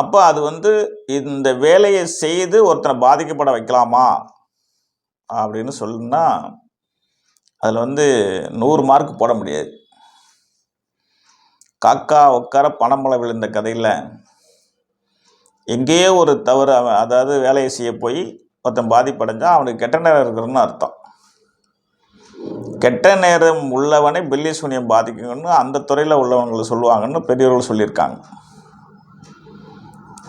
அப்போ அது வந்து இந்த வேலையை செய்து ஒருத்தனை பாதிக்கப்பட வைக்கலாமா? அப்படின்னு சொல்லுன்னா அதில் வந்து நூறு மார்க் போட முடியாது. காக்கா உட்கார பணமழை விழுந்த கதையில் எங்கேயோ ஒரு தவறு அவன் அதாவது வேலையை செய்ய போய் ஒருத்தன் பாதிப்படைஞ்சா அவனுக்கு கெட்ட நேரம் இருக்கிறன்னு அர்த்தம். கெட்ட நேரம் உள்ளவனை பில்லி சூனியம் பாதிக்குங்கன்னு அந்த துறையில் உள்ளவங்களை சொல்லுவாங்கன்னு பெரியவர்கள் சொல்லியிருக்காங்க.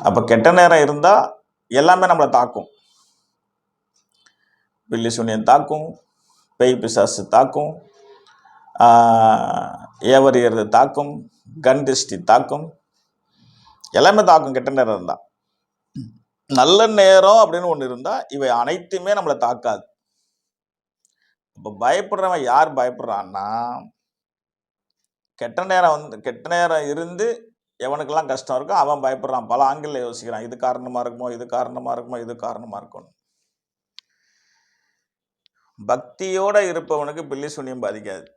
அப்போ கெட்ட நேரம் இருந்தால் எல்லாமே நம்மளை தாக்கும். பில்லி சூனியம் தாக்கும் பேய் பிசாசு தாக்கும் ஏவரியர் தாக்கும் கண் திருஷ்டி தாக்கும். எல்லாமே தாக்கும் கெட்ட நேரம் இருந்தால் நல்ல நேரம் அப்படின்னு ஒன்று இருந்தால் இவை அனைத்துமே நம்மளை தாக்காது. இப்போ பயப்படுறவன் யார் பயப்படுறான்னா கெட்ட நேரம் வந்து கெட்ட நேரம் இருந்து எவனுக்கெல்லாம் கஷ்டம் இருக்கோ அவன் பயப்படுறான். பல ஆங்கிளில் யோசிக்கிறான். இது காரணமாக இருக்குமோ இது காரணமாக இருக்குமோ இது காரணமாக இருக்கும் பக்தியோடு இருப்பவனுக்கு பில்லி சூனியம் பாதிக்காது.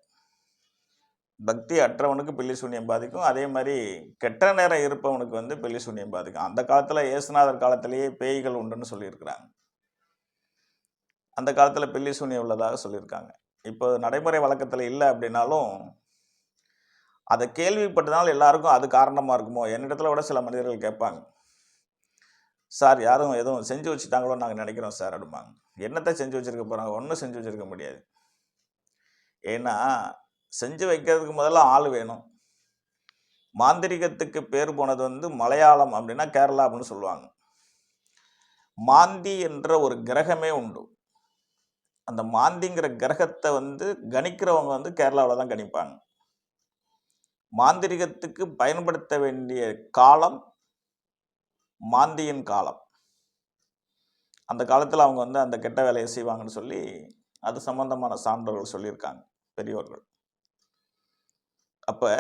பக்தி அற்றவனுக்கு பில்லி சூனியம் பாதிக்கும். அதே மாதிரி கெட்ட நேரம் இருப்பவனுக்கு வந்து பில்லி சூனியம் பாதிக்கும். அந்த காலத்தில் இயேசுநாதர் காலத்திலேயே பேய்கள் உண்டுன்னு சொல்லியிருக்கிறாங்க. அந்த காலத்தில் பில்லி சூனியம் உள்ளதாக சொல்லியிருக்காங்க. இப்போ நடைமுறை வழக்கத்தில் இல்லை அப்படின்னாலும் அதை கேள்விப்பட்டதால் எல்லாருக்கும் அது காரணமாக இருக்குமோ? என்னிடத்துல விட சில மனிதர்கள் கேட்பாங்க. சார் யாரும் எதுவும் செஞ்சு வச்சுட்டாங்களோ நாங்கள் நினைக்கிறோம் சார் அப்படிம்பாங்க. என்னத்தை செஞ்சு வச்சுருக்க போகிறாங்க ஒன்றும் செஞ்சு வச்சுருக்க முடியாது. ஏன்னா செஞ்சு வைக்கிறதுக்கு முதல்ல ஆள் வேணும். மாந்திரிகத்துக்கு பேர் போனது வந்து மலையாளம் அப்படின்னா கேரளா அப்படின்னு சொல்லுவாங்க. மாந்தி என்ற ஒரு கிரகமே உண்டு. அந்த மாந்திங்கிற கிரகத்தை வந்து கணிக்கிறவங்க வந்து கேரளாவில் தான் கணிப்பாங்க. மாந்திரிகத்துக்கு பயன்படுத்த வேண்டிய காலம் மாந்தியின் காலம். அந்த காலத்தில் அவங்க வந்து அந்த கெட்ட வேலையை செய்வாங்கன்னு சொல்லி அது சம்பந்தமான சான்றோர்கள் சொல்லியிருக்காங்க பெரியோர்கள். அப்போ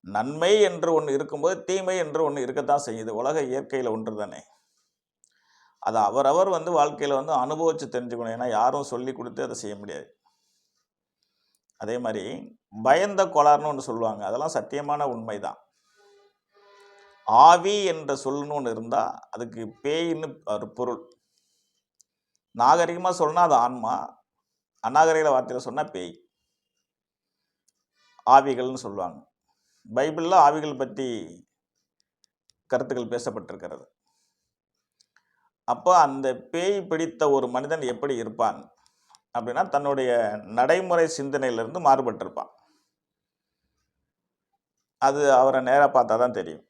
நன்மை என்று ஒன்று இருக்கும்போது தீமை என்று ஒன்று இருக்கத்தான் செய்யுது. உலக இயற்கையில் ஒன்று தானே. அதை அவரவர் வந்து வாழ்க்கையில் வந்து அனுபவித்து தெரிஞ்சுக்கணும். ஏன்னா யாரும் சொல்லி கொடுத்து அதை செய்ய முடியாது. அதே மாதிரி பயந்த கோளாறுன்னு ஒன்று சொல்லுவாங்க. அதெல்லாம் சத்தியமான உண்மை தான் ஆவி என்ற சொல்லுன்னு ஒன்று இருந்தால் அதுக்கு பேயின்னு ஒரு பொருள். நாகரிகமாக சொன்னால் அது ஆன்மா அநாகரிக வார்த்தையில் சொன்னால் பேய். ஆவிகள்னு சொல்லுவாங்க. பைபிளில் ஆவிகள் பற்றி கருத்துக்கள் பேசப்பட்டிருக்கிறது. அப்போ அந்த பேய் பிடித்த ஒரு மனிதன் எப்படி இருப்பான்? அப்படின்னா தன்னுடைய நடைமுறை சிந்தனையிலிருந்து மாறுபட்டிருப்பான். அது அவரை நேராக பார்த்தா தான் தெரியும்.